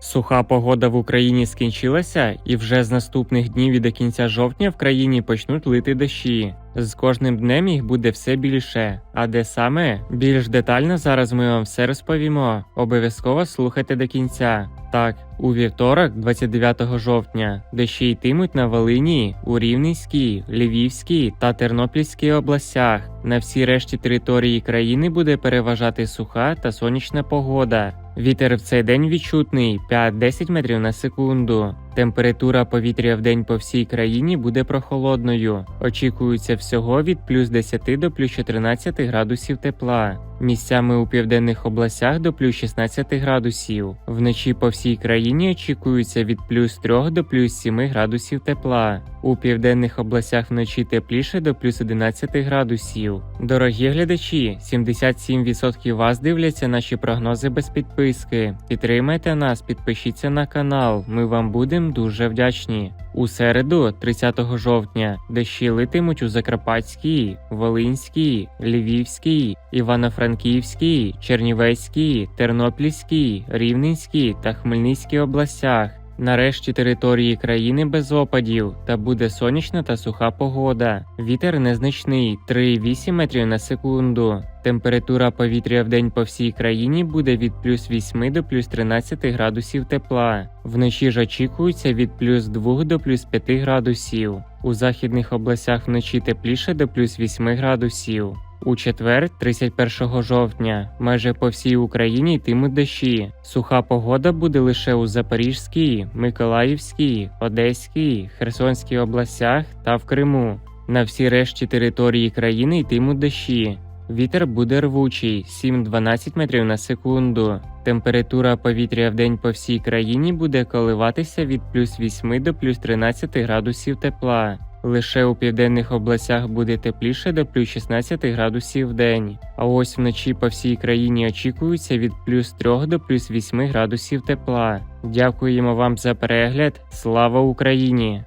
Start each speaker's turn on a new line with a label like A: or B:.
A: Суха погода в Україні скінчилася, і вже з наступних днів і до кінця жовтня в країні почнуть лити дощі. З кожним днем їх буде все більше. А де саме? Більш детально зараз ми вам все розповімо. Обов'язково слухайте до кінця. Так, у вівторок, 29 жовтня, дощі йтимуть на Волині, у Рівненській, Львівській та Тернопільській областях. На всій решті території країни буде переважати суха та сонячна погода. Вітер в цей день відчутний 5-10 метрів на секунду. Температура повітря в день по всій країні буде прохолодною. Очікується всього від плюс 10 до плюс 14 градусів тепла. Місцями у південних областях до плюс 16 градусів. Вночі по всій країні очікується від плюс 3 до плюс 7 градусів тепла. У південних областях вночі тепліше до плюс 11 градусів. Дорогі глядачі, 77% вас дивляться наші прогнози без підписки. Підтримайте нас, підпишіться на канал. Ми вам будемо дуже вдячні. У середу, 30 жовтня, дощі литимуть у Закарпатській, Волинській, Львівській, Івано-Франківській, Чернівецькій, Тернопільській, Рівненській та Хмельницькій областях. Нарешті території країни без опадів та буде сонячна та суха погода. Вітер незначний 3,8 метрів на секунду. Температура повітря в день по всій країні буде від плюс 8 до плюс 13 градусів тепла. Вночі ж очікується від плюс 2 до плюс 5 градусів. У західних областях вночі тепліше до плюс 8 градусів. У четвер, 31 жовтня, майже по всій Україні йтимуть дощі. Суха погода буде лише у Запорізькій, Миколаївській, Одеській, Херсонській областях та в Криму. На всій решті території країни йтимуть дощі. Вітер буде рвучий 7-12 метрів на секунду. Температура повітря в день по всій країні буде коливатися від плюс 8 до плюс 13 градусів тепла. Лише у південних областях буде тепліше до плюс 16 градусів в день. А ось вночі по всій країні очікується від плюс 3 до плюс 8 градусів тепла. Дякуємо вам за перегляд. Слава Україні!